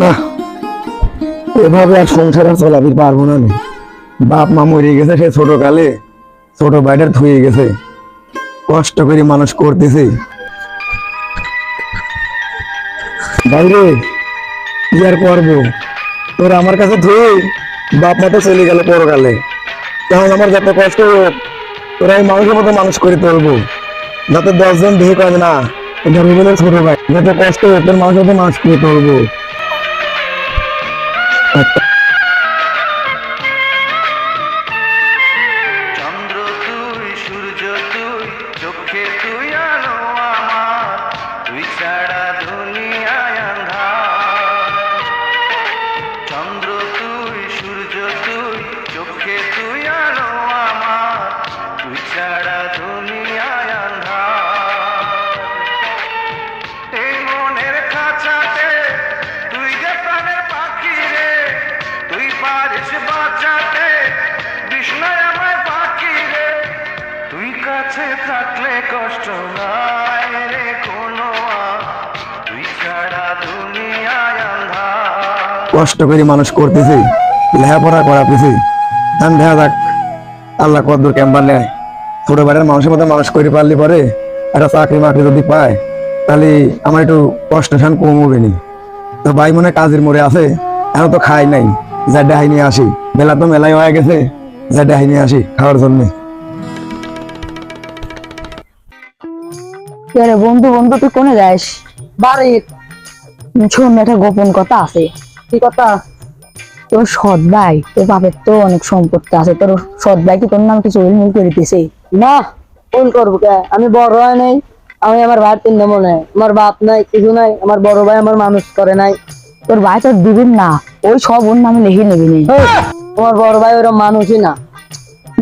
না। এভাবে আর সংসার আর চলাবি পারব না আমি। বাপ মা মরে গেছে সে ছোট কালে ছোট ভাইটার ধুয়ে গেছে। কষ্ট করে মানুষ করতেছে। বাইরে, কি আর করব? তোর আমার কাছে ধুয়ে বাপ মা তো চলে গেল পরকালে। তখন আমার যত কষ্ট হোক, তোরা আমি মানুষের মতো মানুষ করে তুলবো। যাতে দশজন দেখে কবে না ছোট ভাই। যত কষ্ট হোক, তোর মানুষের মতো মানুষ করে তুলবো। सकता কষ্ট করে মানুষ করতেছে, লেখাপড়া করাতেছে। ধান দেখা যাক, আল্লাহ কদ্দুর ক্যাম্পার নেয়। ছোট বাড়ির মানুষের মতো মানুষ করে পারলে পরে একটা চাকরি মাকরি যদি পায়, তাহলে আমার একটু কষ্ট শান কম হবে নি। তো ভাই মনে কাজের মোড়ে আছে, এখন তো খাই নাই, যা ডাহাই নিয়ে আসি। বেলা তো মেলায় হয়ে গেছে, যা ডাহাই নিয়ে আসি খাওয়ার জন্য। বন্ধু বন্ধু, তুই কোনে যাস? বাড়ির। শোন, একটা গোপন কথা আছে। কি কথা তোর সৎ ভাই তোর বাপের তো অনেক সম্পত্তি আছে তোর সৎ ভাই কি তোর নাম কিছু উলমুল করে দিছে? না ফোন করব কে? আমি বড় হয় নাই আমি আমার ভাই তিন নম্বর নাই আমার বাপ নাই কিছু নাই আমার বড় ভাই আমার মানুষ করে নাই। তোর ভাই তোর দিবেন না ওই সব ওর নামে লিখে নিবি নি। আমার বড় ভাই ওরম মানুষই না।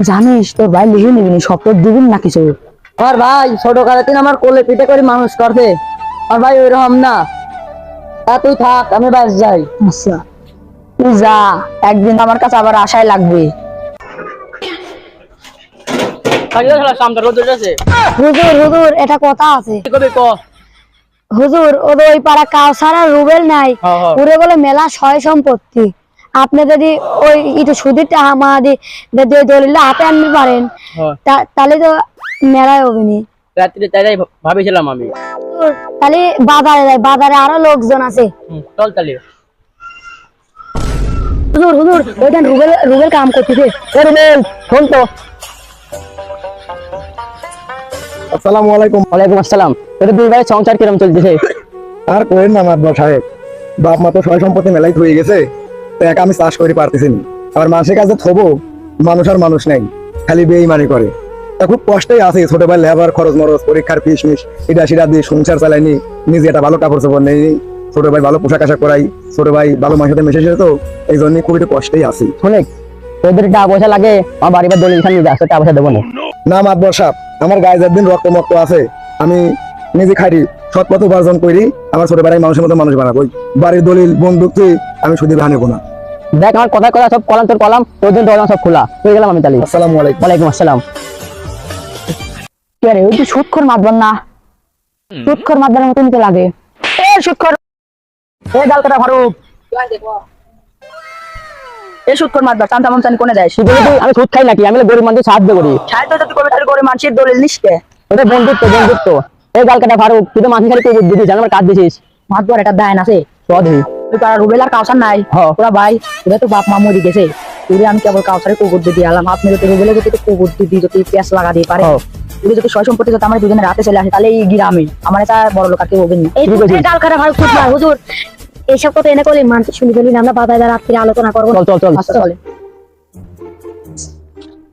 জানিস তোর ভাই লিখে নিবি নি সব তোর দিবেন না কিছু। আমার ভাই ছোট কালে তিন আমার কোলে পিঠে করে মানুষ করছে। আমার ভাই ওইরকম না। তা তুই থাক আমি বাস যাই। আচ্ছা। তুই যা একদিন আমার কাছে আবার আশায় লাগবে। হুজুর হুজুর এটা কথা আছে। হুজুর ওদের ওই পাড়া কাউসারা রুবেল নাই। পুরে বলে মেলা সয় সম্পত্তি। আপনি যদি ওই একটু সুদের টাকা মা দি যদি ওই দলিল হাতে আনতে পারেন। তাহলে তো মেলায় হবে রাত্রে তাই ভাবিছিলাম আমি। তাহলে বাজারে যায় বাজারে আরও লোকজন আছে। চল তাহলে। হুজুর হুজুর ওইখান রুবেল রুবেল কাম করতেছে। এ রুবেল শোন তো। আসসালামু আলাইকুম। ওয়ালাইকুম আসসালাম। তোর দুই ভাই সংসার কিরম চলতেছে? আর করেন না আমার সাহেব। বাপ মা তো সয় সম্পত্তি মেলাই হয়ে গেছে তো একা আমি চাষ করে পারতেছি না। আবার মানুষের কাছে থবো মানুষ আর মানুষ নাই খালি বেইমানি করে। খুব কষ্টই আছে ছোট ভাই লেবার খরচ মরচ পরীক্ষার ফিস মিস এটা সেটা দিয়ে সংসার চালাইনি নিজে একটা ভালো কাপড় চোপড় নেই ছোট ভাই ভালো পোশাক আশাক করাই ছোট ভাই ভালো মানুষের সাথে মিশেছে তো এই জন্য খুব একটু কষ্টই আছি। শুনে তোদের টাকা পয়সা লাগে আমার বাড়ি বা দলিল খান নিয়ে আসতে টাকা পয়সা দেবো না। না মাতবর সাপ আমার গায়ে যার দিন রক্ত মক্ত আছে আমি নিজে খাটি সৎ পথ উপার্জন করি আমার ছোট ভাই মানুষের মতো মানুষ বানাবো বাড়ির দলিল বন্দুক তুই আমি শুধু ভানেবো না। দেখ আমার কথা কথা সব কলাম তোর কলাম তোর জন্য সব খোলা হয়ে গেলাম আমি তাহলে? আসসালামু আলাইকুম। ওয়ালাইকুম আসসালাম। কে রে? ওই তো সুৎখর মাতবার না? সুৎখর মাতবার মতন তো লাগে। এ সুৎখর! এ ডালকাটা ফারুক! এ সুৎখর মাতবার চান্তা মামচানি কোনে যায়? আমি সুদ খাই নাকি? আমি গরিব সাহায্য করি। সাহিত্য যদি কবে তাহলে করে মানুষের দলিল ওটা বন্ধুত্ব বন্ধুত্ব। এই গালকাটা ফারুক তুই তো মানুষের খালি আমার কাজ দিছিস? মাতবার একটা দায়ন আছে চৌধুরী তুই পাড়া রুবেল আর কাউসার নাই। ওরা ভাই ওরা তো বাপ মা মরি গেছে তুই আমি কেবল কাউসারে কুকুর দিয়ে আলাম আপনি যদি রুবেলে যদি কুকুর দিয়ে যদি পেঁয়াজ লাগা দিয়ে পারে। হ্যাঁ। তুই যদি সয় সম্পত্তি যদি আমার দুজনের রাতে চলে আসে তাহলে এই গ্রামে। আমার এটা বড় লোক আর কেউ হবে না। ডাল খুব হুজুর এইসব কথা এনে করলে মানুষ শুনি ফেলি আমরা বাবাই রাত্রে আলোচনা করব। চল চল চল। চলে।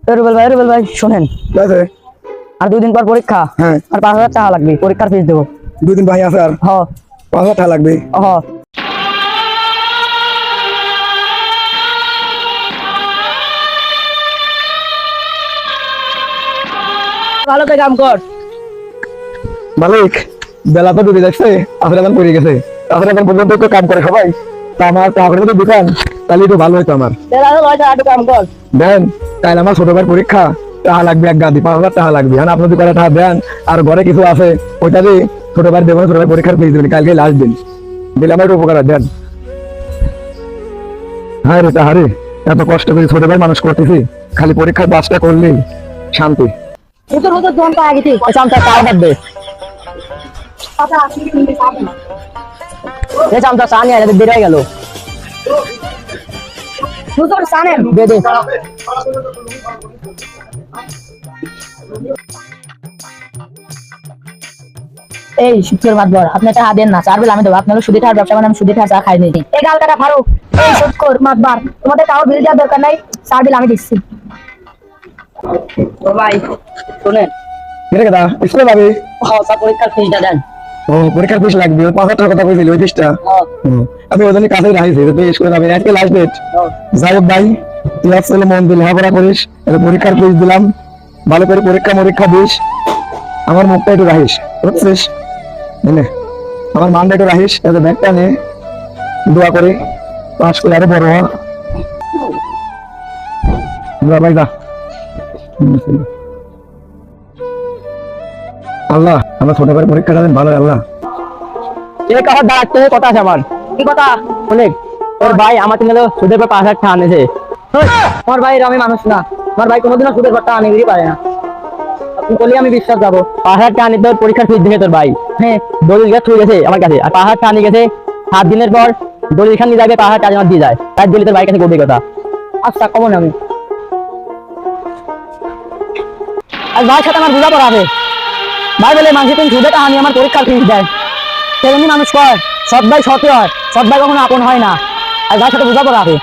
রুবেল ভাই রুবেল ভাই শোনেন। আর দুই দিন পর পরীক্ষা। হ্যাঁ। আর পাঁচ হাজার টাকা লাগবে পরীক্ষার ফিস দেবো। দুই দিন ভাই আছে আর। হ। পাঁচ হাজার টাকা লাগবে। হ। ভালো করে কাম কর। মালিক বেলা তো ডুবে যাচ্ছে এখন পড়ে গেছে। এখন পর্যন্ত তো কাম করে সবাই তা আমার তো দোকান তাহলে একটু ভালো হতো আমার। কাম কর। দেন তাহলে আমার ছোট ভাইয়ের পরীক্ষা টাকা লাগবে এক গাদি পাঁচ হাজার টাকা লাগবে। আর আপনার দোকানে টাকা দেন আর ঘরে কিছু আছে ওইটা দিয়ে ছোট ভাই দেবেন ছোট ভাই পরীক্ষার ফিস দেবেন কালকে লাস্ট দিন। দিলে আমার একটু উপকার দেন। হ্যাঁ রে তাহারে এত কষ্ট করে ছোট ভাই মানুষ করতেছি। খালি পরীক্ষার পাসটা করলেই শান্তি। ওই চামচা কার থাকবে এই চামচা চা নিয়ে হয়ে গেল। দে দে। এই সুদের মাতবর আপনি একটা হাত দেন না চার বেলা আমি দেবো। আপনার সুদে ঠার ব্যবসা মানে আমি সুদে ঠার চা খাই নি এই গালকাটা ফারুক এই সুদকর মাতবার তোমাদের কারও বিল দেওয়ার দরকার নাই চার বিল আমি দিচ্ছি। ভাই শুনেন। স্কুলে যাবি? পরীক্ষার ফিসটা দেন। ও পরীক্ষার ফিস লাগবে ওই পাঁচ হাজার কথা কইছিলি ওই ফিসটা। আমি ওই জন্য কাছেই রাখছি স্কুলে যাবি। আজকে লাস্ট ডেট যাই হোক ভাই তুই আসলে মন দিয়ে লেখাপড়া করিস পরীক্ষার ফিস দিলাম ভালো করে পরীক্ষা মরীক্ষা দিস আমার মুখটা একটু রাখিস বুঝছিস? আমার মানটা একটু রাখিস এত ব্যাগটা নে দোয়া করে পাস করে আরও বড় হ। যা ভাই হুম, আল্লাহ, আমরা ছোট দেন ভালো আল্লাহ। এই কথা দাঁড়াতে কথা আছে আমার? কি কথা? অনেক। ওর ভাই আমার পাঁচ হাজার টাকা আনেছে। আমার ভাই আমি মানুষ না। আমার ভাই কোনোদিনও সুদের পারে না। বলি আমি বিশ্বাস যাব পাঁচ হাজার টাকা পরীক্ষার ফিস তোর ভাই। হ্যাঁ দলিল গাছ হয়ে আমার কাছে। আর পাঁচ হাজার টাকা গেছে সাত দিনের পর। দলিল খান নিয়ে যাবে, পাঁচ হাজার টাকা দিয়ে যায়। তাই দলিল তোর ভাই কাছে করবে কথা। আচ্ছা কমন আমি। আর ভাই সাথে আমার বুঝা পড়াবে ভাই বলে মানুষ তুমি সুদে আমি আমার পরীক্ষার ফিস দেয়। সেরকমই মানুষ কয় সব ভাই সৎই হয় সব ভাই কখনো আপন হয় না, আর ভাই সাথে বুঝা পড়াবে